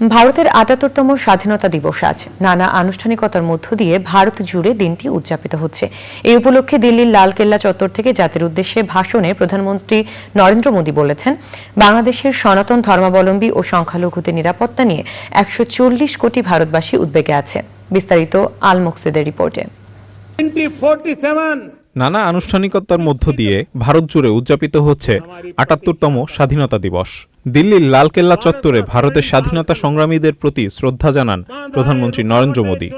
ভারতের আটাত্তরতম স্বাধীনতা দিবস আজ। নানা আনুষ্ঠানিকতার মধ্য দিয়ে ভারত জুড়ে দিনটি উদযাপিত হচ্ছে। এই উপলক্ষে দিল্লির লালকেল্লা চত্বর থেকে জাতির উদ্দেশ্যে ভাষণে প্রধানমন্ত্রী নরেন্দ্র মোদী বলেছেন, বাংলাদেশের সনাতন ধর্মাবলম্বী ও সংখ্যালঘুদের নিরাপত্তা নিয়ে একশো চল্লিশ কোটি ভারতবাসী উদ্বেগে আছে। বিস্তারিত আল মুকসিদের রিপোর্টে। নানা আনুষ্ঠানিকতার মধ্য দিয়ে ভারত জুড়ে উদযাপিত হচ্ছে আটাত্তরতম স্বাধীনতা দিবস। দিল্লির লালকেল্লা চত্বরে ভারতের স্বাধীনতা সংগ্রামীদের প্রতি শ্রদ্ধা জানান প্রধানমন্ত্রী নরেন্দ্র মোদী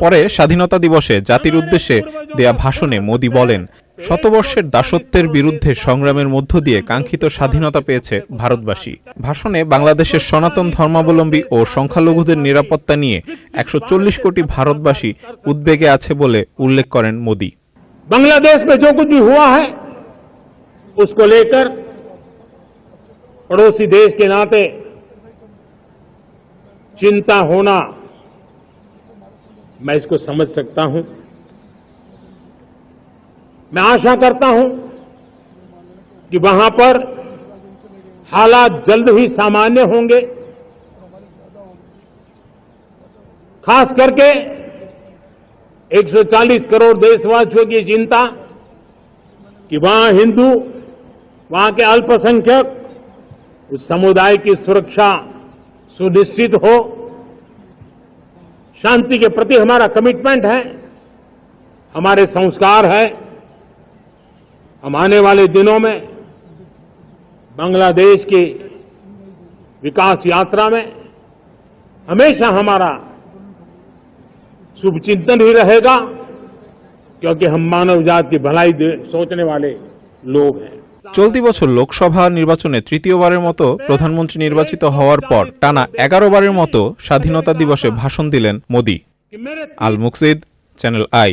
পরে স্বাধীনতা দিবসে জাতির উদ্দেশ্যে দেয়া ভাষণে মোদী বলেন শতবর্ষের দাসত্বের বিরুদ্ধে সংগ্রামের মধ্য দিয়ে কাঙ্ক্ষিত স্বাধীনতা পেয়েছে ভারতবাসী ভাষণে বাংলাদেশের সনাতন ধর্মাবলম্বী ও সংখ্যালঘুদের নিরাপত্তা নিয়ে একশো কোটি ভারতবাসী উদ্বেগে আছে বলে উল্লেখ করেন মোদী बांग्लादेश में जो कुछ भी हुआ है उसको लेकर पड़ोसी देश के नाते चिंता होना, मैं इसको समझ सकता हूँ। मैं आशा करता हूँ कि वहाँ पर हालात जल्द ही सामान्य होंगे। खास करके 140 करोड़ देशवासियों की चिंता कि वहाँ हिंदू, वहाँ के अल्पसंख्यक उस समुदाय की सुरक्षा सुनिश्चित हो। शांति के प्रति हमारा कमिटमेंट है, हमारे संस्कार है। हम आने वाले दिनों में बांग्लादेश की विकास यात्रा में हमेशा हमारा शुभ चिंतन ही रहेगा, क्योंकि हम मानव जात की भलाई सोचने वाले लोग हैं। চলতি বছর লোকসভা নির্বাচনে তৃতীয়বারের মতো প্রধানমন্ত্রী নির্বাচিত হওয়ার পর টানা এগারো বারের মতো স্বাধীনতা দিবসে ভাষণ দিলেন Modi. Al Muksid channel I